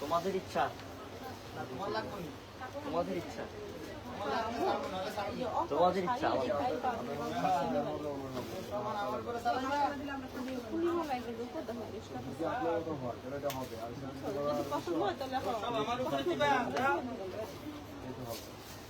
তোমাদের ইচ্ছা। তোমাদের ইচ্ছা। তোমাদের ইচ্ছা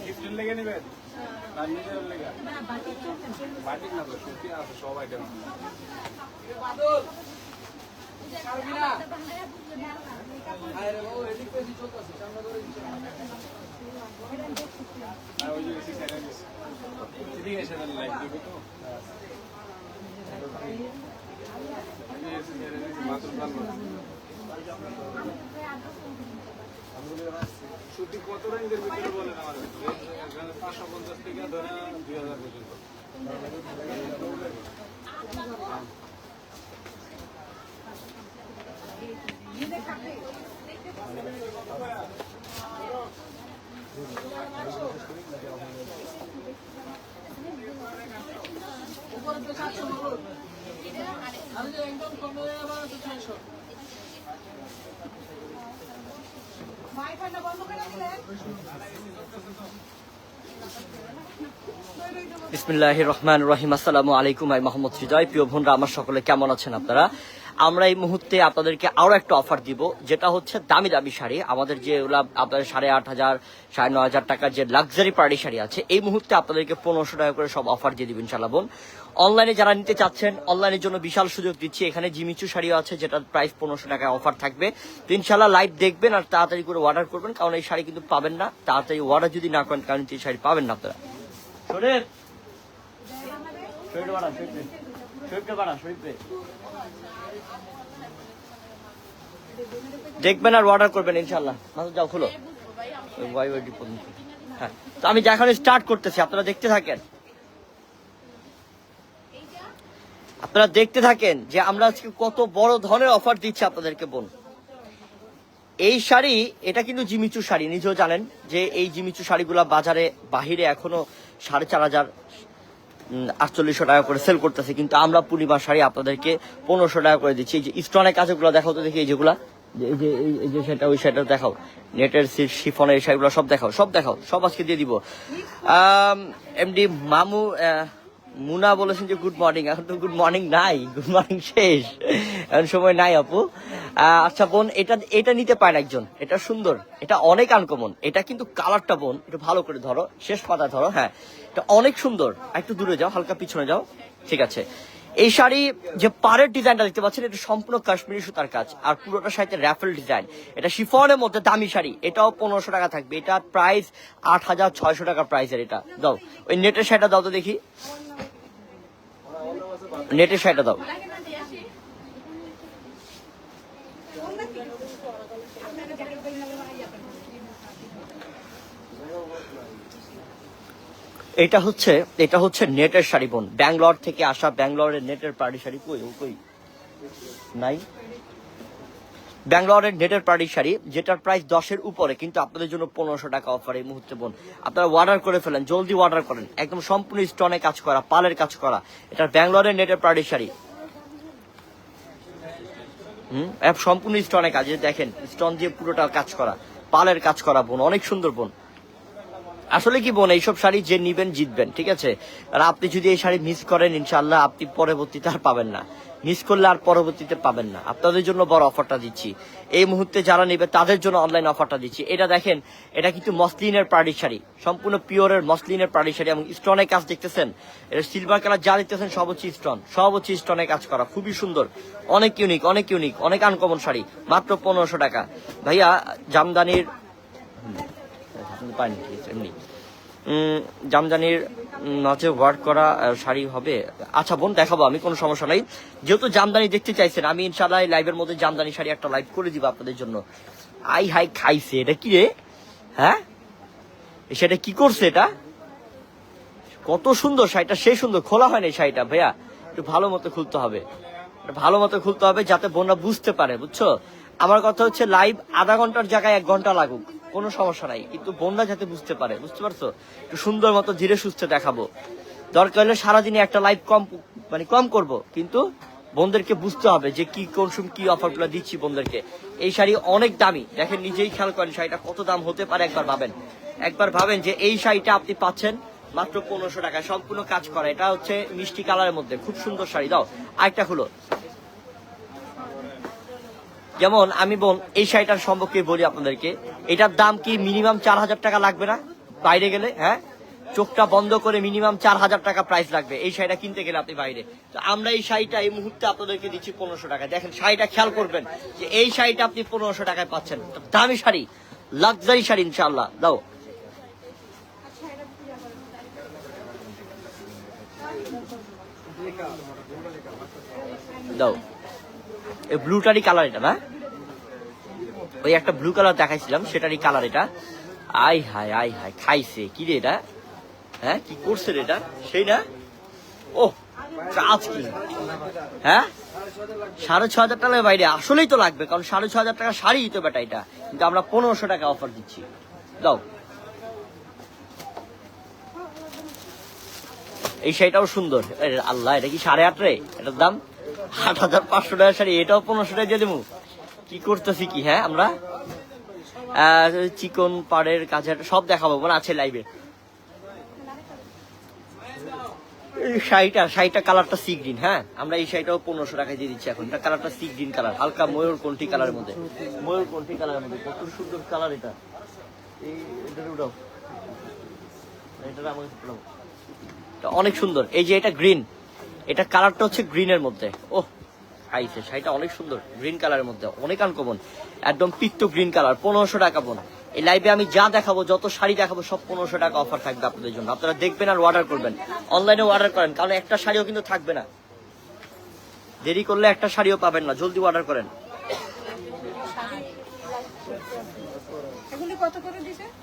গিফটের লেগে নেবেন? তার নিজের লেগে? বাটিক না তো, সুতি আছে, সব আইটেম আর গেছে এদিকে এসে দেন লাইট দিবে সুতি কত রেঞ্জের ভিতরে বলেন আমাদের পাঁচশো পঞ্চাশ থেকে ধরে হাজার পর্যন্ত বিসমিল্লাহ রহমান রহিম। আসসালামু আলাইকুম আই মোহাম্মদ হৃদয় প্রিয় বোনরা, আমার সকলে কেমন আছেন আপনারা? আমরা এই মুহূর্তে আপনাদেরকে আরও একটা অফার দিব যেটা হচ্ছে দামি দামি শাড়ি। আমাদের যে ওগুলা আপনাদের সাড়ে আট হাজার সাড়ে ন হাজার টাকার যে লাক্সারি পার্টি শাড়ি আছে এই মুহূর্তে আপনাদেরকে পনেরোশো টাকা করে সব অফার দিয়ে দিবেন ইনশাল্লাহ বোন। অনলাইনে যারা নিতে চাচ্ছেন অনলাইনের জন্য বিশাল সুযোগ দিচ্ছি। এখানে জিমিচু শাড়িও আছে যেটার প্রাইস পনেরোশো টাকায় অফার থাকবে। তো ইনশাল্লাহ লাইভ দেখবেন আর তাড়াতাড়ি করে অর্ডার করবেন কারণ এই শাড়ি কিন্তু পাবেন না। তাড়াতাড়ি অর্ডার যদি না করেন কারণ এই শাড়ি পাবেন না আপনারা। শরীর শরীর দেখবেন আর অর্ডার করবেন ইনশাল্লাহ যাও, খুলো। হ্যাঁ। তো আমি যা এখন স্টার্ট করতেছি, আপনারা দেখতে থাকেন। আপনারা দেখতে থাকেন যে আমরা আজকে কত বড় ধরনের অফার দিচ্ছি আপনাদেরকে, বোন। এই শাড়ি, এটা কিন্তু জিমিচু শাড়ি, নিজেও জানেন যে এই জিমিচু শাড়িগুলা বাজারে, বাহিরে এখনও সাড়ে চার হাজার আটচল্লিশশো টাকা করে সেল করতেছে, কিন্তু আমরা পূর্ণিমা শাড়ি আপনাদেরকে পনেরোশো টাকা করে দিচ্ছি। এই যে স্টোনের কাজগুলো দেখাও তো দেখি, এই যেগুলা এই যে, এই- যে সেটা, ওই সেটা দেখাও। নেটের শিফনের এই শাড়িগুলো সব দেখাও সব দেখাও, সব আজকে দিয়ে দিব। এমডি মামু মুনা বলেছেন যে গুড মর্নিং এখন তো গুড মর্নিং নাই গুড মর্নিং শেষ। এখন সময় নাই, আপু। আচ্ছা বোন, এটা এটা নিতে পারেন একজন। এটা সুন্দর। এটা অনেক আনকমন এটা কিন্তু কালারটা বোন, একটু ভালো করে ধরো। শেষ পাতা ধরো হ্যাঁ। এটা অনেক সুন্দর। একটু দূরে যাও, হালকা পিছনে যাও। ঠিক আছে। এই শাড়ি যে পাড়ের ডিজাইনটা দেখতে পাচ্ছেন, এটা সম্পূর্ণ কাশ্মীরি সুতার কাজ। আর পুরোটা সাইতে র্যাফেল ডিজাইন। এটা শিফনের মধ্যে দামি শাড়ি। এটাও পনেরোশো টাকা থাকবে। এটার প্রাইস আট হাজার ছয়শো টাকা প্রাইসের এটা। দাও। ওই নেটের শাড়িটা দাও তো দেখি। নেটের শাড়িটা দাও। এটা হচ্ছে এটা হচ্ছে নেটের শাড়ি বোন। ব্যাঙ্গালোর থেকে আসা ব্যাঙ্গালোরের নেটের পার্টি শাড়ি কই কই? নাই? ব্যাঙ্গালোরের নেটের পার্টি শাড়ি, যেটার প্রাইস দশের উপরে, কিন্তু আপনাদের জন্য পনেরোশো টাকা অফার এই মুহূর্তে বোন। আপনারা অর্ডার করে ফেলেন, জলদি অর্ডার করেন। একদম সম্পূর্ণ স্টনে কাজ করা, পালের কাজ করা। এটা ব্যাঙ্গালোরের নেটের পার্টি শাড়ি। হুম? সম্পূর্ণ স্টনে কাজ দেখেন স্টন দিয়ে পুরোটা কাজ করা, পালের কাজ করা বোন, অনেক সুন্দর বোন। আসলে কি বোন, এইসব শাড়ি যে নিবেন, জিতবেন, ঠিক আছে? আর আপনি যদি এই শাড়ি মিস করেন ইনশাল্লাহ আপনি পরবর্তীতে আর পাবেন না। মিস করলে আর পরবর্তীতে পাবেন না। আপনাদের জন্য বড় অফারটা দিচ্ছি। এই মুহূর্তে যারা নেবে, তাদের জন্য অনলাইন অফারটা দিচ্ছি। এটা দেখেন, এটা কিন্তু মসলিনের পার্টি শাড়ি। সম্পূর্ণ পিওরের মসলিনের পার্টি শাড়ি এবং স্টোনের কাজ দেখতেছেন। এটা সিলভার কালার যা দেখতেছেন, সব হচ্ছে স্টোন সব হচ্ছে স্টোনের কাজ করা। খুবই সুন্দর। অনেক ইউনিক অনেক ইউনিক অনেক আনকমন শাড়ি। মাত্র পনেরোশো টাকা। ভাইয়া, জামদানির হুম, পাইনি ঠিক এমনি জামদানির উম, ওয়ার্ক করা শাড়ি হবে। আচ্ছা বোন দেখাবো আমি কোনো সমস্যা নাই। যেহেতু জামদানি দেখতে চাইছেন আমি ইনশাল্লাহ লাইভের মধ্যে জামদানি শাড়ি একটা লাইভ করে দিব আপনাদের জন্য। আই হাই খাইছে এটা কি রে? হ্যাঁ? সেটা কি করছে এটা? কত সুন্দর শাড়িটা সেই সুন্দর খোলা হয়নি শাড়িটা ভাইয়া। একটু ভালো মতো খুলতে হবে। ভালো মতো খুলতে হবে যাতে বোনরা বুঝতে পারে বুঝছ? আমার কথা হচ্ছে লাইভ আধা ঘণ্টার জায়গায় এক ঘণ্টা লাগুক। কোনো সমস্যা নাই। কিন্তু বোনরা যাতে বুঝতে পারে, বুঝতে পারছ? একটু সুন্দর মতো ধীরে সুস্থে দেখাবো। দরকার হলে সারাদিনে একটা লাইভ কম মানে কম করব, কিন্তু বোনদেরকে বুঝতে হবে যে কি কোন সময় কি অফারগুলো দিচ্ছি বোনদেরকে এই শাড়ি অনেক দামি। দেখেন, নিজেই খেয়াল করেন, শাড়িটা কত দাম হতে পারে একবার ভাবেন। একবার ভাবেন যে এই শাড়িটা আপনি পাচ্ছেন মাত্র পনেরোশো টাকা সম্পূর্ণ কাজ করা। এটা হচ্ছে মিষ্টি কালারের মধ্যে। খুব সুন্দর শাড়ি। দাও, আরেকটা হলো যেমন আমি বোন, এই শাড়িটার সম্পর্কে বলি আপনাদেরকে। এটার দাম কি মিনিমাম চার হাজার টাকা লাগবে না? বাইরে গেলে হ্যাঁ? চোখটা বন্ধ করে মিনিমাম চার হাজার টাকা প্রাইস লাগবে। এই শাড়িটা কিনতে গেলে আপনি বাইরে। তো আমরা এই শাড়িটা এই মুহূর্তে আপনাদেরকে দিচ্ছি পনেরোশো টাকা। দেখেন, শাড়িটা খেয়াল করবেন যে এই শাড়িটা আপনি পনেরোশো টাকায় পাচ্ছেন। দামি শাড়ি লাক্সারি শাড়ি ইনশাল্লাহ দাও। দাও। ব্লুটারই কালার এটা না? ওই একটা ব্লু কালার দেখাইছিলাম, সেটারই কালার এটা। আই হায় আই হায়, খাইছে। কি রে এটা? হ্যাঁ কি করছে রে এটা? সেই না? ও কাজ কি? হ্যাঁ? সাড়ে ছ হাজার টাকার বাইরে আসলেই তো লাগবে, কারণ সাড়ে ছ হাজার টাকা শাড়ি তো বেটা এটা। কিন্তু আমরা পনেরোশো টাকা অফার দিচ্ছি। দাও। এই শাড়িটাও সুন্দর। আল্লাহ, এটা কি সাড়ে আট রে? এটার দাম? আট হাজার পাঁচশো টাকা শাড়ি, এটাও পনেরোশো টাকা দিয়ে দেবো। কি করতেছি কি হ্যাঁ আমরা? চিকন, পাড়ের কাছে সব দেখাবো মানে আছে লাইভে শাড়িটা শাড়িটা কালারটা সি গ্রিন হ্যাঁ? আমরা এই শাড়িটাও পনেরোশো টাকায় দিয়ে দিচ্ছি এখন। এটা কালারটা সি গ্রিন কালার, হালকা ময়ূর কোনটি কালারের মধ্যে। ময়ূর কোনটি কালারের মধ্যে, কত সুন্দর কালার এটা। এই, এটা উঠাও। এটা আমাকে এটা অনেক সুন্দর। এই যে এটা গ্রিন এটা কালারটা হচ্ছে গ্রিনের মধ্যে। ও আইছে শাড়িটা অনেক সুন্দর গ্রিন কালারের মধ্যে অনেক আনকমন একদম পিত্ত গ্রিন কালার পনেরোশো টাকা বোন। এই লাইভে আমি যা দেখাবো যত শাড়ি দেখাবো সব পনেরোশো টাকা অফার থাকবে আপনাদের জন্য। আপনারা দেখবেন আর অর্ডার করবেন। অনলাইনে অর্ডার করেন কারণ একটা শাড়িও কিন্তু থাকবে না। দেরি করলে একটা শাড়িও পাবেন না জলদি অর্ডার করেন।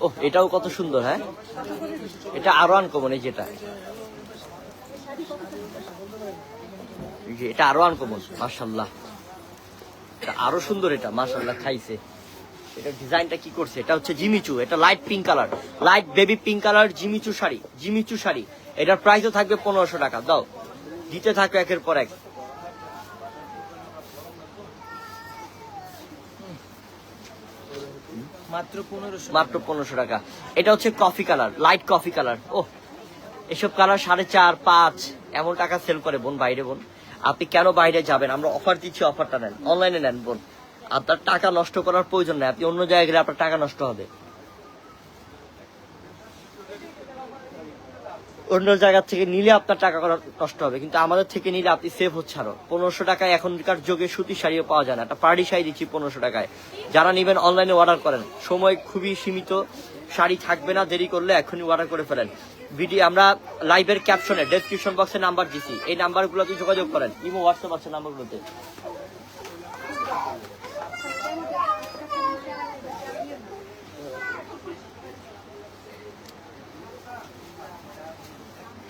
ও এটাও কত সুন্দর হ্যাঁ? এটা আরও আনকমন এই যেটা। যে এটা আরও আনকমন মার্শাল্লাহ আরও সুন্দর এটা মার্শাল্লাহ খাইছে। এটা ডিজাইনটা কি করছে? এটা হচ্ছে জিমিচু এটা light pink colour light baby pink colour Jimmy Choo sari Jimmy Choo sari. এটার প্রাইসও থাকবে পনেরোশো টাকা দাও। দিতে থাকবে একের পর এক। মাত্র পনেরোশো মাত্র পনেরোশো টাকা। এটা হচ্ছে coffee colour light coffee colour ও এসব কালার সাড়ে চার পাঁচ এমন টাকা সেল করে বোন বাইরে বোন। আপনি কেন বাইরে যাবেন? আমরা অফার দিচ্ছি অফারটা নেন। অনলাইনে নেন, বোন। আপনার টাকা নষ্ট করার প্রয়োজন নেই। আপনি অন্য জায়গায় গেলে আপনার টাকা নষ্ট হবে। অন্য জায়গা থেকে নিলে আপনার টাকা নষ্ট হবে। কিন্তু আমাদের থেকে নিলে আপনি সেভ হচ্ছে আরও। পনেরোশো টাকায় এখনকার যুগে সুতির শাড়িও পাওয়া যায় না। একটা পার্টি শাড়ি দিচ্ছি পনেরোশো টাকায়। যারা নেবেন অনলাইনে অর্ডার করেন। সময় খুবই সীমিত। শাড়ি থাকবে না, দেরি করলে এখনই অর্ডার করে ফেলেন। ভিডিও আমরা লাইভের ক্যাপশনে ডেসক্রিপশন বক্সে নাম্বার দিছি। এই নাম্বারগুলোতে যোগাযোগ করেন। ইমো হোয়াটসঅ্যাপ আছে নাম্বারগুলোতে।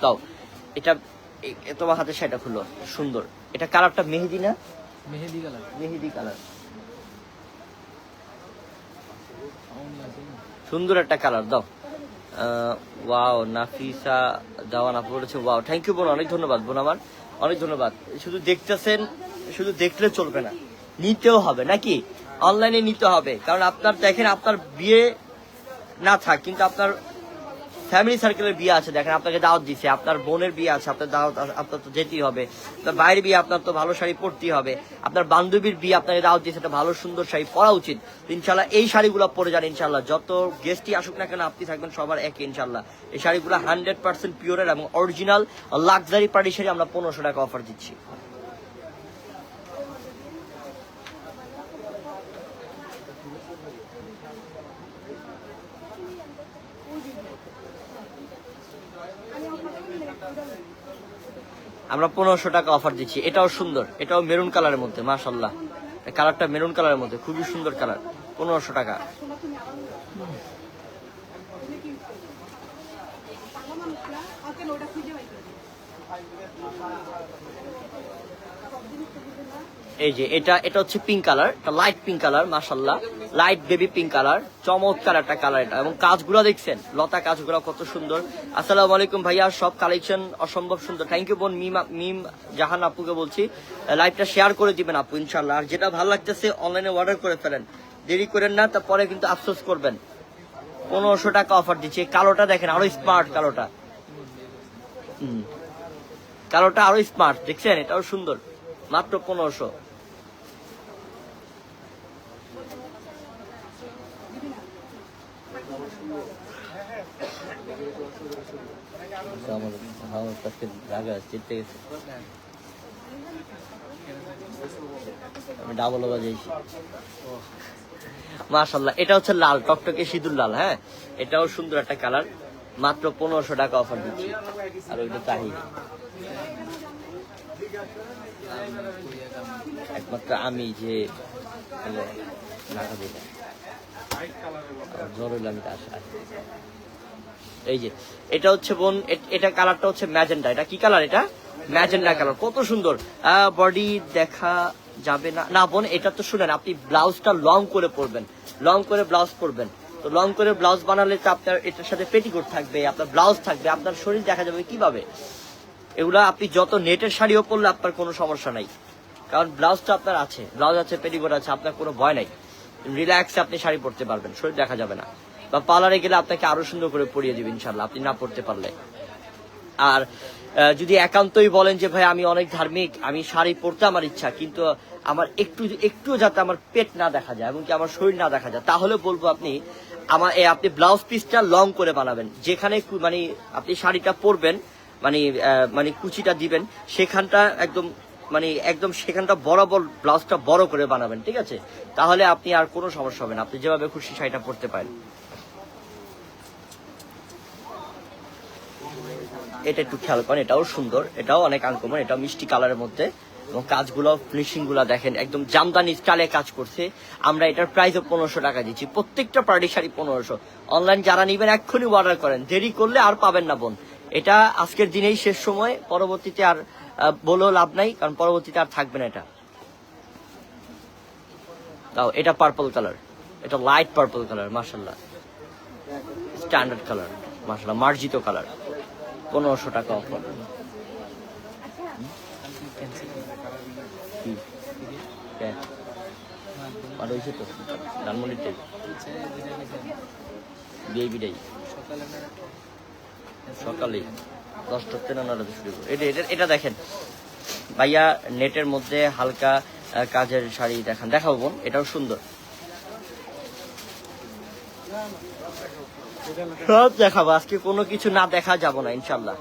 দাও এটা তোমার হাতে সেটা খুলো সুন্দর। এটা কালারটা মেহেদি না? মেহেদি কালার। মেহেদি কালার। সুন্দর একটা কালার দাও। ওয়াও, নাফিসা জাওয়ান আপু বলেছে ওয়াও। থ্যাংক ইউ বোন, অনেক ধন্যবাদ, বোন আমার। অনেক ধন্যবাদ। শুধু দেখতেছেন, শুধু দেখলে চলবে না, নিতেও হবে, নাকি? অনলাইনে নিতে হবে, কারণ আপনার, দেখেন, আপনার বিয়ে না থাক, কিন্তু আপনার ফ্যামিলি সার্কেলের বিয়ে আছে, দেখেন, আপনাকে দাওয়াত দিছে, আপনার বোনের বিয়ে আছে, আপনার দাওয়াত, আপনার তো যেতেই হবে, আপনার বাইরের বিয়ে, আপনার তো ভালো শাড়ি পরতেই হবে, আপনার বান্ধবীর বিয়ে আপনাকে দাওয়াত দিয়েছে, একটা ভালো সুন্দর শাড়ি পরা উচিত। ইনশাল্লাহ এই শাড়িগুলো পরে যান ইনশাল্লাহ যত গেস্টই আসুক না কেন, আপনি থাকবেন সবার একই ইনশাল্লাহ এই শাড়িগুলো হান্ড্রেড পার্সেন্ট পিওরের এবং অরিজিনাল লাক্সারি পার্টি শাড়ি আমরা পনেরোশো টাকা অফার দিচ্ছি। আমরা পনেরোশো টাকা অফার দিচ্ছি। এটাও সুন্দর। এটাও মেরুন কালারের মধ্যে মাশাল্লাহ কালারটা মেরুন কালারের মধ্যে, খুবই সুন্দর কালার পনেরোশো টাকা। এই যে, এটা এটা হচ্ছে পিঙ্ক কালার এটা লাইট পিঙ্ক কালার মাশাল্লাহ লাইট বেবি পিঙ্ক কালার চমৎকার একটা কালার এটা। এবং কাজগুলো দেখছেন, লতা কাজগুলো কত সুন্দর। আসসালামু আলাইকুম ভাইয়া, সব কালেকশন অসম্ভব সুন্দর। থ্যাংক ইউ বোন মিম মিম জাহান আপুকে বলছি। লাইভটা শেয়ার করে দিবেন আপু ইনশাল্লাহ আর যেটা ভালো লাগতেছে অনলাইনে অর্ডার করে ফেলেন। দেরি করেন না, তারপরে কিন্তু আফসোস করবেন। পনেরোশো টাকা অফার দিচ্ছি। কালোটা দেখেন, আরও স্মার্ট কালোটা। কালোটা আরও স্মার্ট দেখছেন? এটাও সুন্দর। মাত্র পনেরোশো। আমার কাছে রাগা চিনতে গেছে। আমি ডাবল বাজাইছি মাশাল্লাহ এটা হচ্ছে লাল, টকটকে সিঁদুর লাল হ্যাঁ? এটাও সুন্দর একটা কালার। মাত্র পনেরোশো টাকা অফার দিচ্ছি। আর ওইটা তাহিরি। একমাত্র আমি যে নাটা দিলাম জ্বর হইলে আমি সাথে। এই যে, এটা হচ্ছে বোন এটা কালারটা হচ্ছে ম্যাজেন্ডা। এটা কি কালার এটা? Magenta colour. কত সুন্দর। বডি দেখা যাবে না। না বোন, এটা তো শুনেন, আপনি ব্লাউজটা লং করে পরবেন। লং করে ব্লাউজ পরবেন। তো লং করে ব্লাউজ বানালে তো আপনার এটার সাথে পেটিকোট থাকবে, আপনার ব্লাউজ থাকবে, আপনার শরীর দেখা যাবে কীভাবে? এগুলা আপনি যত নেটের শাড়িও পরলে আপনার কোনো সমস্যা নাই। কারণ ব্লাউজটা আপনার আছে, ব্লাউজ আছে, পেটিকোট আছে, আপনার কোনো ভয় নাই। রিল্যাক্সে আপনি শাড়ি পরতে পারবেন, শরীর দেখা যাবে না। বা পার্লারে গেলে আপনাকে আরও সুন্দর করে পরিয়ে দিবেন ইনশাল্লাহ আপনি না পড়তে পারলে। আর যদি একান্তই বলেন যে, ভাই, আমি অনেক ধার্মিক, আমি শাড়ি পরতে আমার ইচ্ছা, কিন্তু আমার একটু একটু যাতে আমার পেট না দেখা যায় এমনকি আমার শরীর না দেখা যায়, তাহলে বলব আপনি, আমার আপনি ব্লাউজ পিসটা লং করে বানাবেন। যেখানে মানে আপনি শাড়িটা পরবেন মানে মানে কুচিটা দিবেন, সেখানটা একদম মানে একদম সেখানটা বরাবর ব্লাউজটা বড় করে বানাবেন, ঠিক আছে? তাহলে আপনি আর কোনো সমস্যা হবে না। আপনি যেভাবে খুশি শাড়িটা পরতে পারেন। এটা একটু খেয়াল করেন, এটাও সুন্দর, এটাও অনেক আনকমন, এটাও মিষ্টি কালারের মধ্যে। এবং কাজগুলো ফিনিশিংগুলো দেখেন, একদম জামদানি স্টাইলে কাজ করছে। আমরা এটার প্রাইসও পনেরোশো টাকা দিচ্ছি। প্রত্যেকটা পার্টি শাড়ি পনেরোশো। অনলাইন যারা নিবেন, এক্ষুনি অর্ডার করেন। দেরি করলে আর পাবেন না, বোন। এটা আজকের দিনেই শেষ সময়। পরবর্তীতে আর বলেও লাভ নাই, কারণ পরবর্তীতে আর থাকবে না এটা। তাও, এটা পার্পল কালার এটা লাইট পার্পল কালার মার্শাল্লাহ স্ট্যান্ডার্ড কালার মার্শাল্লাহ মার্জিত কালার পনেরোশো টাকা অফার আর ধানমন্ডিতে বিআইবিটাই সকালে শুরু এটা এটা এটা দেখেন। ভাইয়া নেটের মধ্যে হালকা কাজের শাড়ি দেখান। দেখাবো বোন, এটাও সুন্দর। সব দেখাবো। আজকে কোনো কিছু না দেখা যাব না ইনশাল্লাহ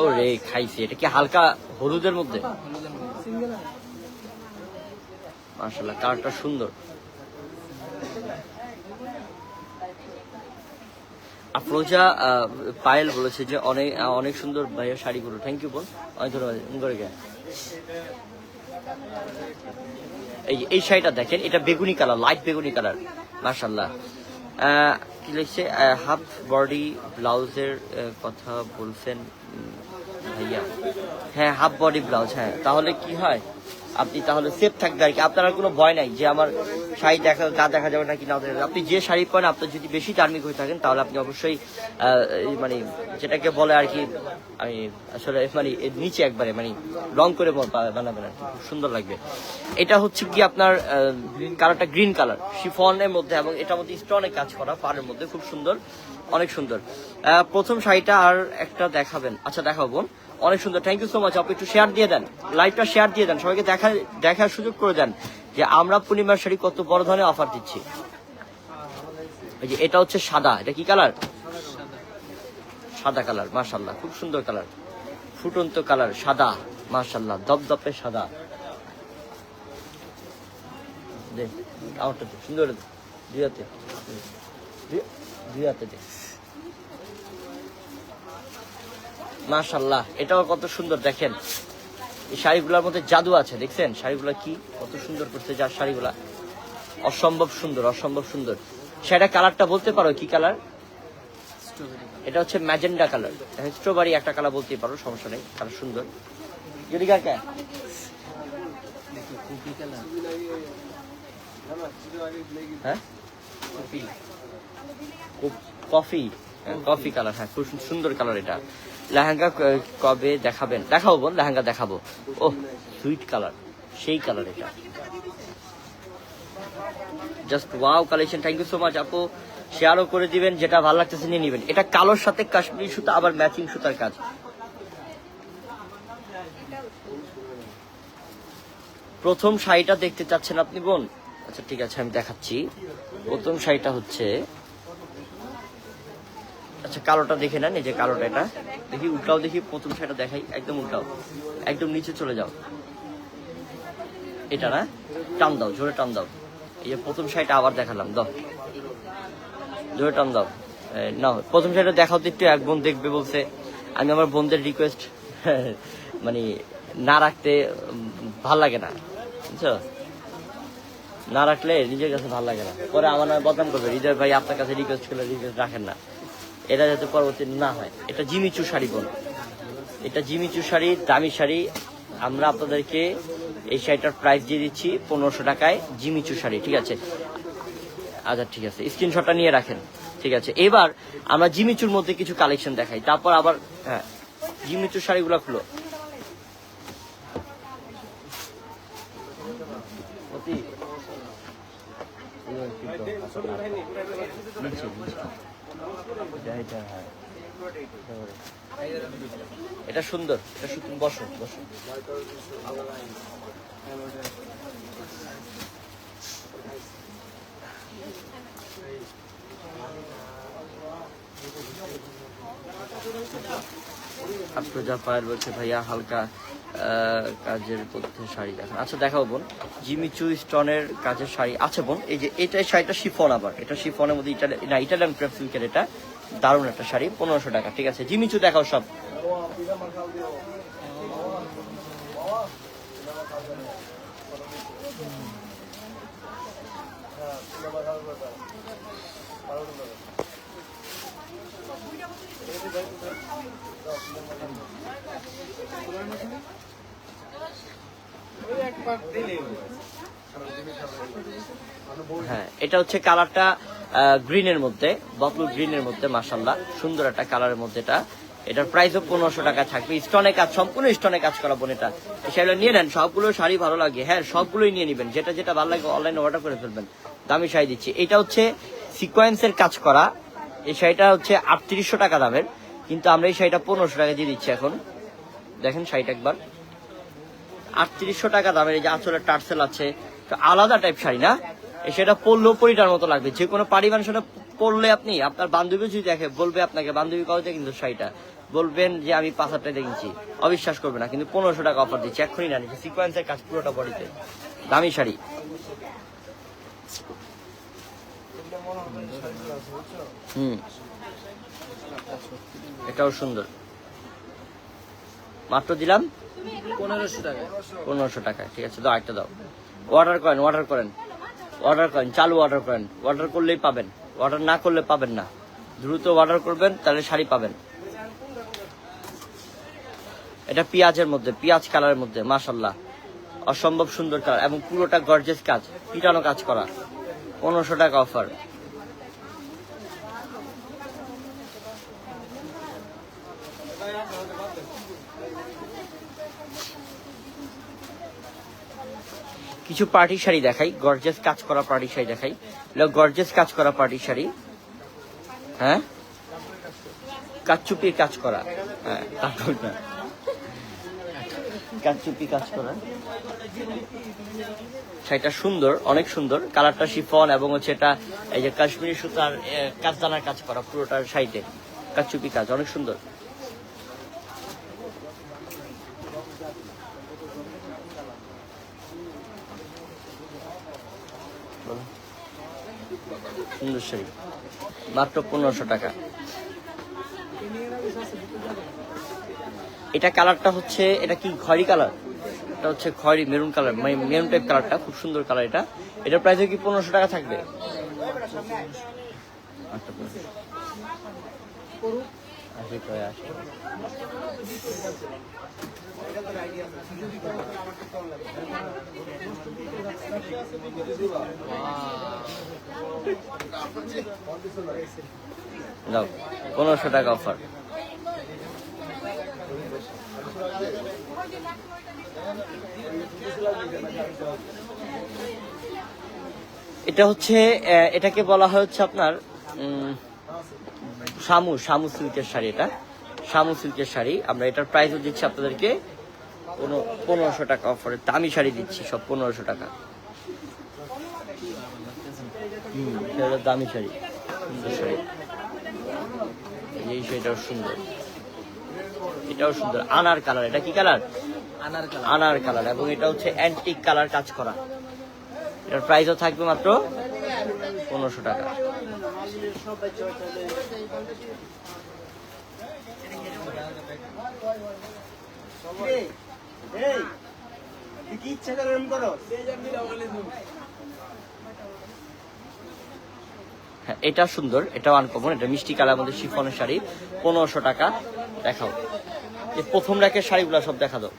ও রে, খাইছি। এটা কি হালকা হলুদের মধ্যে? সুন্দর। আফরোজা পায়েল বলেছে যে অনেক অনেক সুন্দর ভাইয়া শাড়িগুলো। থ্যাংক ইউ বল অনেক ধন্যবাদ। এই এই শাড়িটা দেখেন, এটা বেগুনি কালার লাইট বেগুনি কালার মার্শাল্লাহ কি লিখছে? হাফ বডি ব্লাউজের কথা বলছেন ভাইয়া। হ্যাঁ হাফ বডি ব্লাউজ হ্যাঁ। তাহলে কি হয়? আপনি তাহলে সেফ থাকবে আর কি। আপনার কোনো ভয় নাই যে আমার শাড়ি দেখা গা দেখা যাবে নাকি না দেখা। আপনি যে শাড়ি পরেন আপনার যদি বেশি টার্মিক হয়ে থাকেন, তাহলে আপনি অবশ্যই মানে যেটাকে বলে আর কি, আমি আসলে মানে নিচে একবারে মানে রং করে বানাবেন আর কি। খুব সুন্দর লাগবে। এটা হচ্ছে কি আপনার কালারটা গ্রিন কালার, শিফনের মধ্যে এবং এটার মধ্যে স্টোনে কাজ করা পাড়ের মধ্যে, খুব সুন্দর, অনেক সুন্দর। প্রথম শাড়িটা আর একটা দেখাবেন। আচ্ছা দেখাবো অনেক সুন্দর। থ্যাংক ইউ সো মাচ আপনি একটু শেয়ার দিয়ে দেন। লাইভটা শেয়ার দিয়ে দেন সবাইকে দেখা দেখার সুযোগ করে দেন যে আমরা পূর্ণিমার শাড়ি কত বড় ধরনের অফার দিচ্ছি। এই যে এটা হচ্ছে সাদা এটা কি কালার সাদা কালার মাশাল্লাহ খুব সুন্দর কালার ফুটন্ত কালার সাদা মাশাল্লাহ দপদপে সাদা। দে দে, সুন্দর দে। দুই হাতে দুই- দুই হাতে দে। মাশাল্লাহ এটাও কত সুন্দর দেখেন। এই শাড়িগুলোর মধ্যে জাদু আছে দেখছেন? শাড়িগুলো কি কত সুন্দর করছে যার শাড়িগুলা। অসম্ভব সুন্দর অসম্ভব সুন্দর। সেটা কালারটা বলতে পারো কি কালার? এটা হচ্ছে ম্যাজেন্ডা কালার। স্ট্রবেরি একটা কালার বলতেই পারো সমস্যা নেই কালার সুন্দর। যদি কাকা? হ্যাঁ? কফ- কফি হ্যাঁ, কফি কালার হ্যাঁ খুব সুন্দর কালার এটা। লেহেঙ্গা কবে দেখাবেন? দেখাবো বোন, লেহেঙ্গা দেখাবো। ও সুইট কালার সেই কালার এটা। Just wow collection thank you so much আপু। শেয়ারও করে দিবেন, যেটা ভালো লাগতেছে নিয়ে নিবেন। এটা কালোর সাথে কাশ্মীরি সুতা, আবার ম্যাচিং সুতার কাজ। প্রথম শাড়িটা দেখতে চাচ্ছেন আপনি বোন? আচ্ছা ঠিক আছে, আমি দেখাচ্ছি। প্রথম শাড়িটা হচ্ছে আচ্ছা কালোটা দেখে নেন, এই যে কালোটা এটা। দেখি, উল্টাও দেখি, প্রথম শাড়িটা দেখাই, একদম উল্টাও। একদম নিচে চলে যাও। এটা না? টান দাও, জোরে টান দাও। এই যে প্রথম শাড়িটা আবার দেখালাম, দাও। জোরে টান দাও। নাও, প্রথম শাড়িটা দেখাও তো একটু, এক বোন দেখবে বলছে, আমি আমার বোনদের রিকোয়েস্ট মানে না রাখতে ভালো লাগে না। বুঝছ? না রাখলে নিজের কাছে ভালো লাগে না। পরে আমার নামে বদনাম করবে, হৃদয় ভাই আপনার কাছে রিকোয়েস্ট করলে রিকোয়েস্ট রাখেন না। এটা যাতে পরবর্তী না হয়। এটা জিমিচু শাড়ি বোন এটা জিমিচু শাড়ি দামি শাড়ি। আমরা আপনাদেরকে এই শাড়িটার প্রাইস দিয়ে দিচ্ছি পনেরোশো টাকায় জিমিচু শাড়ি ঠিক আছে? আচ্ছা ঠিক আছে। স্ক্রিনশটটা নিয়ে রাখেন ঠিক আছে? এবার আমরা জিমিচুর মধ্যে কিছু কালেকশন দেখাই। তারপর আবার হ্যাঁ জিমিচুর শাড়িগুলো খুলো। নিচে, নিচে। এটা, সুন্দর এটা সুন্দর বসো বসো। আফরোজা পায়ের বলছে ভাইয়া হালকা কাজের মধ্যে শাড়ি দেখান। আচ্ছা দেখাও বোন। জিমিচু স্টোনের কাজের শাড়ি। আছে বোন, এই যে এটা শাড়িটা শিফন আবার। এটা শিফনের মধ্যে ইটালি না, ইটালিয়ান ক্রেপ সিল্কের এটা। দারুণ একটা শাড়ি, পনেরোশো টাকা। ঠিক আছে জিমিচু দেখাও সব। হ্যাঁ এটা হচ্ছে কালারটা গ্রিনের মধ্যে বটল গ্রিনের মধ্যে মাসাল্লাহ সুন্দর একটা কালারের মধ্যে এটা। এটার প্রাইসও পনেরোশো টাকা থাকবে। স্টনে কাজ, সম্পূর্ণ স্টনে কাজ করা বোন এটা। এই শাড়িগুলো নিয়ে নেন, সবগুলো শাড়ি ভালো লাগে। হ্যাঁ সবগুলোই নিয়ে নেবেন। যেটা যেটা ভালো লাগে অনলাইনে অর্ডার করে ফেলবেন। দামি শাড়ি দিচ্ছি। এটা হচ্ছে সিকোয়েন্সের কাজ করা। এই শাড়িটা হচ্ছে আটত্রিশশো টাকা দামের। কিন্তু আমরা এই শাড়িটা পনেরোশো টাকা দিয়ে দিচ্ছি এখন। দেখেন শাড়িটা একবার। আটত্রিশশো টাকা দামের এই যে আঁচলের টার্সেল আছে আলাদা টাইপ শাড়ি না? সেটা পরলেও পরিটার মতো লাগবে। যে কোনো পাড়ি মানুষটা পরলে আপনি, আপনার বান্ধবী যদি দেখে, বলবে আপনাকে, বান্ধবী কবে কিন্তু শাড়িটা? বলবেন যে, আমি পাঁচ হাজার টাকা দেখেছি অবিশ্বাস করবে না, কিন্তু পনেরোশো টাকা অফার দিচ্ছি। এক্ষুনি না নিচ্ছে সিকোয়েন্সের কাজ পুরোটা বডিতে। দামি শাড়ি। হুম। এটাও সুন্দর। মাত্র দিলাম। পনেরোশো টাকা ঠিক আছে, দাও একটা দাও। অর্ডার করেন অর্ডার করেন অর্ডার করেন, চালু অর্ডার করেন। অর্ডার করলেই পাবেন অর্ডার না করলে পাবেন না। দ্রুত অর্ডার করবেন, তাহলে শাড়ি পাবেন। এটা পেঁয়াজের মধ্যে, পেঁয়াজ কালারের মধ্যে মাশাল্লাহ অসম্ভব সুন্দর কালার, এবং পুরোটা গর্জেস কাজ, পিটানো কাজ করা। পনেরোশো টাকা অফার কিছু পার্টি শাড়ি দেখাই গর্জেস কাজ করা পার্টি শাড়ি দেখাই। গর্জেস কাজ করা পার্টি শাড়ি। হ্যাঁ? কাচুপির কাজ করা। হ্যাঁ কাচুপি কাজ করা। শাড়িটা সুন্দর, অনেক সুন্দর। কালারটা শিফন এবং হচ্ছে এটা, এই যে কাশ্মীরি সুতার কাজদানার কাজ করা পুরোটার শাড়িতে। কাচুপি কাজ, অনেক সুন্দর। সুন্দর শাড়ি মাত্র পনেরোশো টাকা। এটা কালারটা হচ্ছে এটা কি খয়েরি কালার? এটা হচ্ছে খয়েরি মেরুন কালার মানে মেরুন টাইপ কালারটা খুব সুন্দর কালার এটা। এটার প্রাইস কি পনেরোশো টাকা থাকবে? আচ্ছা, 1500 আসি কয় আসি। দাও পনেরোশো টাকা অফার এটা হচ্ছে এটাকে বলা হয় হচ্ছে আপনার শামু শামু সিল্কের শাড়ি এটা। শামু সিল্কের শাড়ি। আমরা এটার প্রাইসও দিচ্ছি আপনাদেরকে কোনো পনেরোশো টাকা অফারে দামি শাড়ি দিচ্ছি সব পনেরোশো টাকা। হুম দামি শাড়ি। সুন্দর শাড়ি। এই শাড়িটাও সুন্দর। এটাও সুন্দর। আনার কালার এটা কি কালার? আনার কালার। আনার কালার এবং এটা হচ্ছে অ্যান্টিক কালার কাজ করা। এটার প্রাইসও থাকবে মাত্র পনেরোশো টাকা। হ্যাঁ এটা সুন্দর, এটাও আনকমন এটা মিষ্টি কালার মধ্যে শিফনের শাড়ি, পনেরোশো টাকা, দেখাও। প্রথম র্যাকের শাড়িগুলো সব দেখা দাও।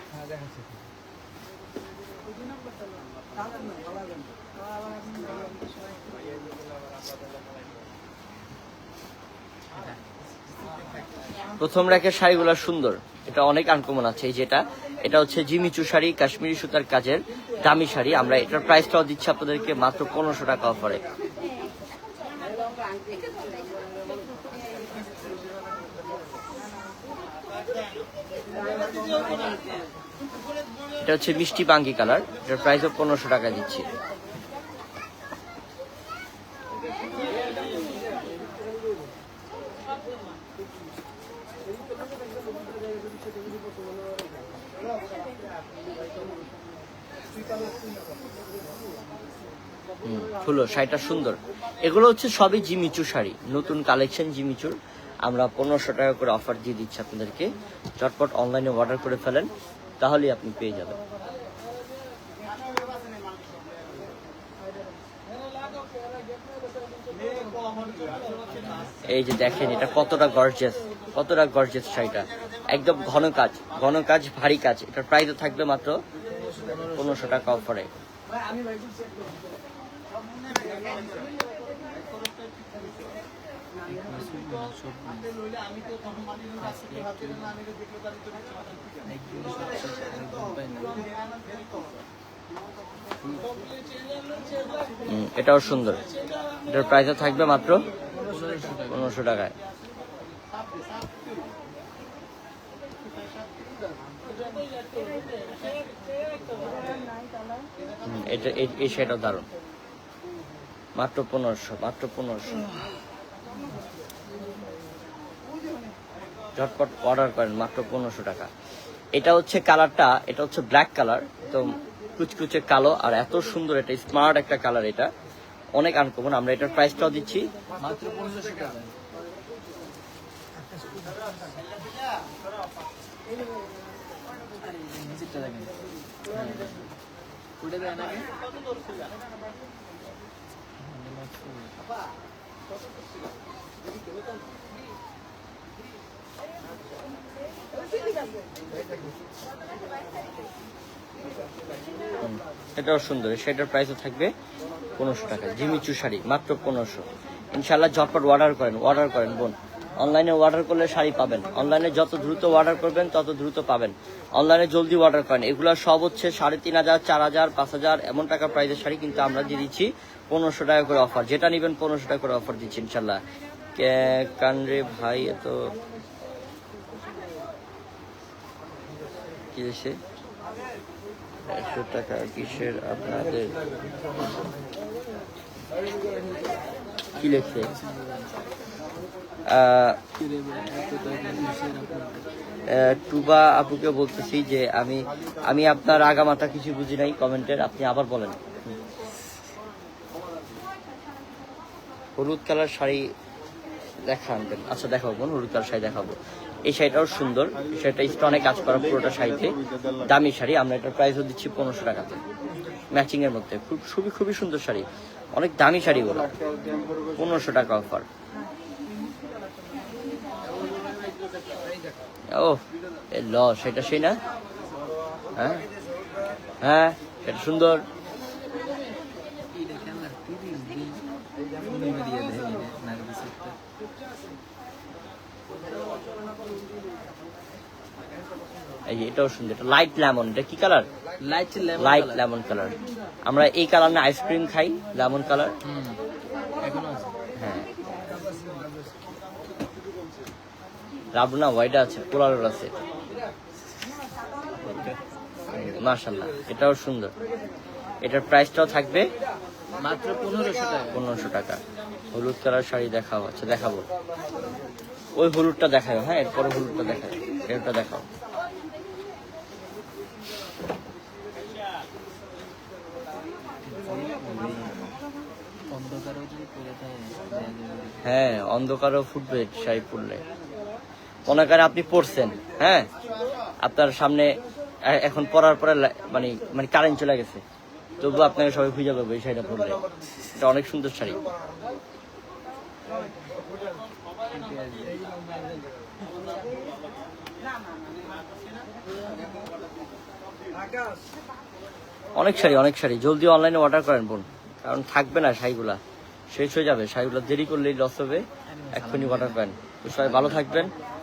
প্রথম র্যাকের শাড়িগুলো সুন্দর, এটা অনেক আনকমন আছে, এই যেটা এটা হচ্ছে জিমিচু শাড়ি, কাশ্মীরি সুতার কাজের দামি শাড়ি। আমরা এটার প্রাইসটাও দিচ্ছি আপনাদেরকে মাত্র পনেরোশো টাকা অফারে এটা হচ্ছে মিষ্টি বাঙ্গি কালার। এটার প্রাইসও পনেরোশো টাকা দিচ্ছি। হুম, ফুলো শাড়িটা সুন্দর। এগুলো হচ্ছে সবই জিমিচু শাড়ি। নতুন কালেকশন জিমিচুর আমরা পনেরোশো টাকা করে অফার দিয়ে দিচ্ছি আপনাদেরকে। চটপট অনলাইনে অর্ডার করে ফেলেন তাহলেই আপনি পেয়ে যাবেন। এই যে দেখেন এটা কতটা গর্জেস কতটা গর্জেস শাড়িটা। একদম ঘন কাজ ঘন কাজ ভারী কাজ। এটার প্রাইসও থাকবে মাত্র পনেরোশো টাকা অফারে এটাও সুন্দর। এটার প্রাইসও থাকবে মাত্র পনেরোশো টাকায়। এটা এই- শাড়িটাও দারুণ। মাত্র পনেরোশো মাত্র পনেরোশো ঝটপট অর্ডার করেন মাত্র পনেরোশো টাকা এটা হচ্ছে কালারটা এটা হচ্ছে ব্ল্যাক কালার তো কুচকুচে কালো আর এত সুন্দর এটা স্মার্ট একটা কালার এটা অনেক আনকমন আমরা এটার প্রাইসটাও দিচ্ছি মাত্র পনেরোশো টাকা এটাও সুন্দর। সেটার প্রাইসও থাকবে পনেরোশো টাকা। জিমিচু শাড়ি, মাত্র পনেরোশো। ইনশাল্লাহ ঝটপট অর্ডার করেন অর্ডার করেন বোন। অনলাইনে অর্ডার করলে শাড়ি পাবেন। অনলাইনে যত দ্রুত অর্ডার করবেন তত দ্রুত পাবেন। অনলাইনে জলদি অর্ডার করেন। এগুলো সব হচ্ছে সাড়ে তিন হাজার চার হাজার পাঁচ হাজার এমন টাকা প্রাইসের শাড়ি কিন্তু আমরা দিয়ে দিচ্ছি পনেরোশো টাকা করে অফার যেটা নেবেন পনেরোশো টাকা করে অফার দিচ্ছি ইনশাল্লাহ কানরে ভাই এত কি একশো টাকা কিসের আপনাদের? কি আহ, টুবা আপুকে বলতেছি যে আমি আমি আপনার আগামাতা কিছু বুঝি নাই, কমেন্টের, আপনি আবার বলেন। হলুদ কালার শাড়ি দেখান আচ্ছা দেখাবো বোন, হলুদ কালার শাড়ি দেখাবো এই শাড়িটাও সুন্দর শাড়িটা স্টোনে কাজ করা পুরোটা শাড়িতে। দামি শাড়ি, আমরা এটার প্রাইসও দিচ্ছি পনেরোশো টাকাতে। ম্যাচিংয়ের মধ্যে, খুব, খুবই খুবই সুন্দর শাড়ি। অনেক দামি শাড়িগুলো। পনেরোশো টাকা অফার। ও এ ল সেটা সেই না? হ্যাঁ? হ্যাঁ সেটা সুন্দর। এই এটাও সুন্দর এটা লাইট লেমন এটা কি colour light light lemon colour আমরা এই কালার না আইসক্রিম খাই লেমন কালার এখনও আছে হ্যাঁ রাবনা হোয়াইট আছে পোলারের আছে। মার্শাল্লাহ এটাও সুন্দর। এটার প্রাইসটাও থাকবে মাত্র পনেরোশো টাকা। পনেরোশো টাকা। হলুদ কালার শাড়ি দেখাও আচ্ছা দেখাবো। ওই হলুদটা দেখাও হ্যাঁ এরপরে হলুদটা দেখাও এটা দেখাও। হ্যাঁ অন্ধকারও ফুটবে শাড়ি পরলে। করেন আপনি পড়ছেন হ্যাঁ? আপনার সামনে এখন পড়ার পরে মানে মানে কারেন্ট চলে গেছে। তবুও আপনাকে সবাই খুঁজে পাবে এই শাড়িটা পরলে। এটা অনেক সুন্দর শাড়ি। অনেক শাড়ি অনেক শাড়ি। জলদি অনলাইনে অর্ডার করেন বোন। কারণ থাকবে না শাড়িগুলা। শেষ হয়ে যাবে। শাড়িগুলো দেরি করলেই লস হবে। এক্ষুনি অর্ডার করেন। সবাই ভালো থাকবেন।